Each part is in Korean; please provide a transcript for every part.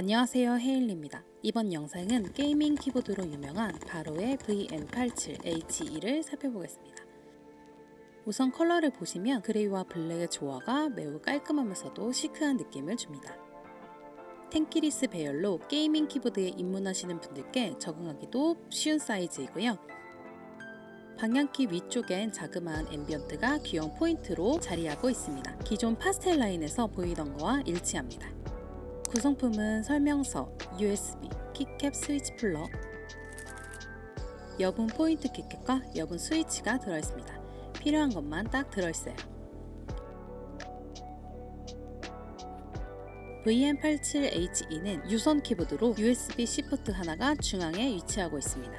안녕하세요 헤일리입니다. 이번 영상은 게이밍 키보드로 유명한 바로의 VM87HE를 살펴보겠습니다. 우선 컬러를 보시면 그레이와 블랙의 조화가 매우 깔끔하면서도 시크한 느낌을 줍니다. 텐키리스 배열로 게이밍 키보드에 입문하시는 분들께 적응하기도 쉬운 사이즈이고요. 방향키 위쪽엔 자그마한 앰비언트가 귀여운 포인트로 자리하고 있습니다. 기존 파스텔 라인에서 보이던 거와 일치합니다. 구성품은 설명서, USB, 키캡 스위치 플러, 여분 포인트 키캡과 여분 스위치가 들어있습니다. 필요한 것만 딱 들어있어요. VM87HE는 유선 키보드로 USB-C 포트 하나가 중앙에 위치하고 있습니다.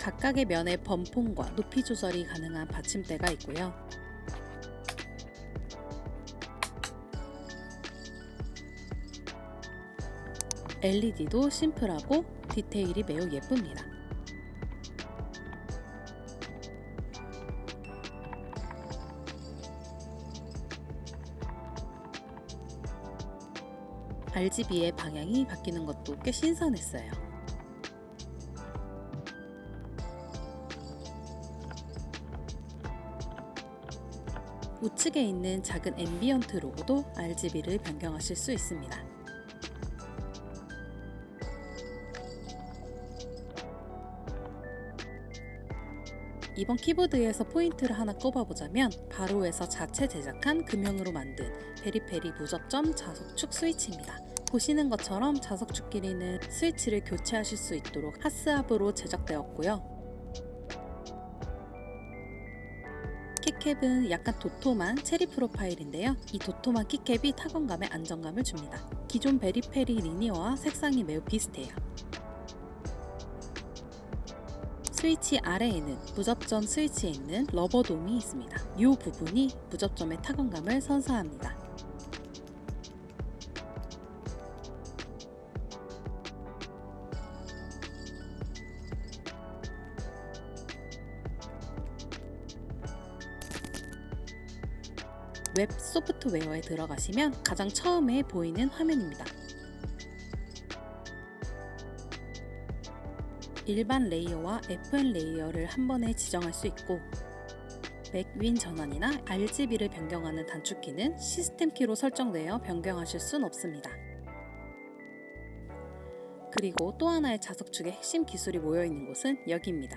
각각의 면의 범폰과 높이 조절이 가능한 받침대가 있고요. LED도 심플하고 디테일이 매우 예쁩니다. RGB의 방향이 바뀌는 것도 꽤 신선했어요. 우측에 있는 작은 앰비언트 로고도 RGB를 변경하실 수 있습니다. 이번 키보드에서 포인트를 하나 꼽아보자면 바로에서 자체 제작한 금형으로 만든 페리페리 무접점 자석축 스위치입니다. 보시는 것처럼 자석축 길이는 스위치를 교체하실 수 있도록 하스압으로 제작되었고요. 키캡은 약간 도톰한 체리 프로파일인데요. 이 도톰한 키캡이 타건감에 안정감을 줍니다. 기존 베리페리 리니어와 색상이 매우 비슷해요. 스위치 아래에는 무접점 스위치에 있는 러버 돔이 있습니다. 이 부분이 무접점의 타건감을 선사합니다. 웹 소프트웨어에 들어가시면 가장 처음에 보이는 화면입니다. 일반 레이어와 FN 레이어를 한 번에 지정할 수 있고 맥윈 전환이나 RGB를 변경하는 단축키는 시스템 키로 설정되어 변경하실 순 없습니다. 그리고 또 하나의 자석 축의 핵심 기술이 모여 있는 곳은 여기입니다.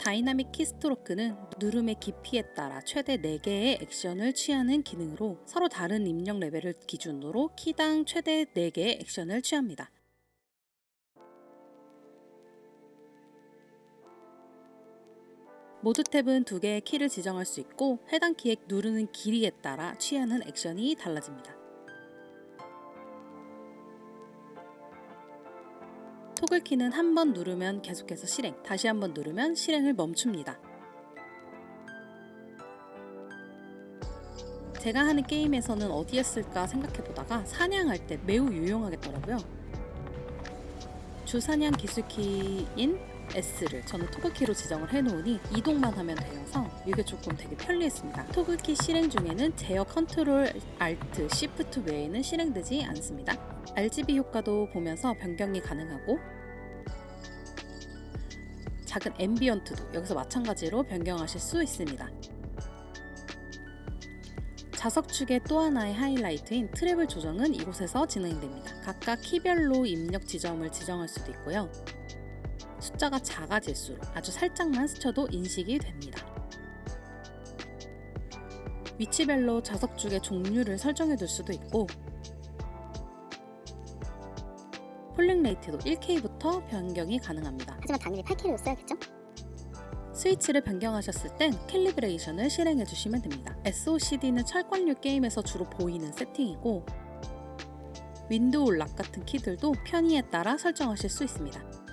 다이나믹 키스트로크는 누름의 깊이에 따라 최대 4개의 액션을 취하는 기능으로 서로 다른 입력 레벨을 기준으로 키당 최대 4개의 액션을 취합니다. 모드 탭은 두 개의 키를 지정할 수 있고 해당 키에 누르는 길이에 따라 취하는 액션이 달라집니다. 토글 키는 한 번 누르면 계속해서 실행, 다시 한 번 누르면 실행을 멈춥니다. 제가 하는 게임에서는 어디에 쓸까 생각해보다가 사냥할 때 매우 유용하겠더라고요. 주사냥 기술키인 S를 저는 토글키로 지정을 해놓으니 이동만 하면 되어서 이게 조금 되게 편리했습니다. 토글키 실행 중에는 제어 컨트롤 Alt Shift 외에는 실행되지 않습니다. RGB 효과도 보면서 변경이 가능하고 작은 앰비언트도 여기서 마찬가지로 변경하실 수 있습니다. 자석축의 또 하나의 하이라이트인 트래블 조정은 이곳에서 진행됩니다. 각각 키별로 입력 지점을 지정할 수도 있고요. 숫자가 작아질수록 아주 살짝만 스쳐도 인식이 됩니다. 위치별로 자석축의 종류를 설정해 둘 수도 있고 폴링 레이트도 1K부터 변경이 가능합니다. 하지만 당연히 8K를 써야겠죠? 스위치를 변경하셨을 땐 캘리브레이션을 실행해 주시면 됩니다. SOCD는 철권류 게임에서 주로 보이는 세팅이고 윈도우 락 같은 키들도 편의에 따라 설정하실 수 있습니다.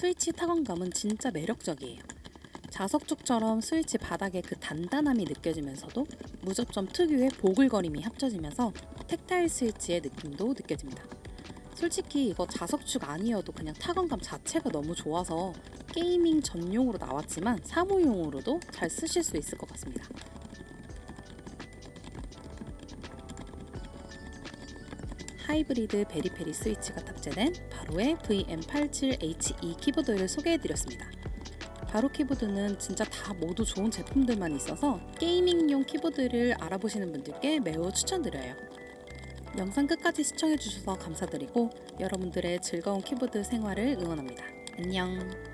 스위치 타건감은 진짜 매력적이에요. 자석축처럼 스위치 바닥의 그 단단함이 느껴지면서도 무접점 특유의 보글거림이 합쳐지면서 택타일 스위치의 느낌도 느껴집니다. 솔직히 이거 자석축 아니어도 그냥 타건감 자체가 너무 좋아서 게이밍 전용으로 나왔지만 사무용으로도 잘 쓰실 수 있을 것 같습니다. 하이브리드 베리페리 스위치가 탑재된 바로의 VM87HE 키보드를 소개해드렸습니다. 바로 키보드는 진짜 다 모두 좋은 제품들만 있어서 게이밍용 키보드를 알아보시는 분들께 매우 추천드려요. 영상 끝까지 시청해주셔서 감사드리고 여러분들의 즐거운 키보드 생활을 응원합니다. 안녕!